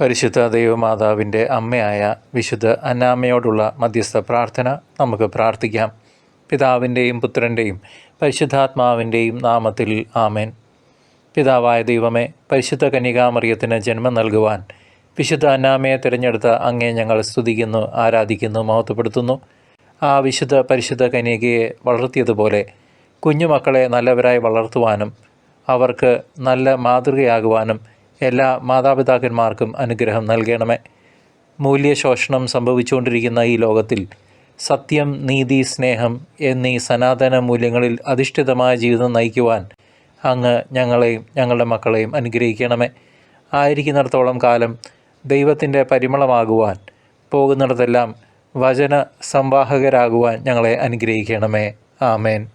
പരിശുദ്ധ ദൈവമാതാവിന്റെ അമ്മയായ വിശുദ്ധ അന്നാമ്മയോടുള്ള മധ്യസ്ഥ പ്രാർത്ഥന നമുക്ക് പ്രാർത്ഥിക്കാം. പിതാവിന്റെയും പുത്രന്റെയും പരിശുദ്ധാത്മാവിന്റെയും നാമത്തിൽ ആമേൻ. പിതാവായ ദൈവമേ പരിശുദ്ധ കന്യകാമറിയത്തിന് ജന്മം നൽകുവാൻ വിശുദ്ധ അന്നാമയെ തിരഞ്ഞെടുത്ത അങ്ങേ ഞങ്ങൾ സ്തുതിക്കുന്നു ആരാധിക്കുന്നു മഹത്വപ്പെടുത്തുന്നു. ആ വിശുദ്ധ പരിശുദ്ധ കന്യകയെ വളർത്തിയതുപോലെ കുഞ്ഞുമക്കളെ നല്ലവരായി വളർത്തുവാനും അവർക്ക് നല്ല മാതൃകയാകുവാനും എല്ലാ മാതാപിതാക്കന്മാർക്കും അനുഗ്രഹം നൽകണമേ. മൂല്യശോഷണം സംഭവിച്ചുകൊണ്ടിരിക്കുന്ന ഈ ലോകത്തിൽ സത്യം നീതി സ്നേഹം എന്നീ സനാതന മൂല്യങ്ങളിൽ അധിഷ്ഠിതമായ ജീവിതം നയിക്കുവാൻ അങ്ങ് ഞങ്ങളെയും ഞങ്ങളുടെ മക്കളെയും അനുഗ്രഹിക്കണമേ. ആയിരിക്കുന്നിടത്തോളം കാലം ദൈവത്തിന്റെ പരിമളമാകുവാൻ പോകുന്നിടത്തെല്ലാം വചന സംവാഹകരാകുവാൻ ഞങ്ങളെ അനുഗ്രഹിക്കണമേ. ആമേൻ.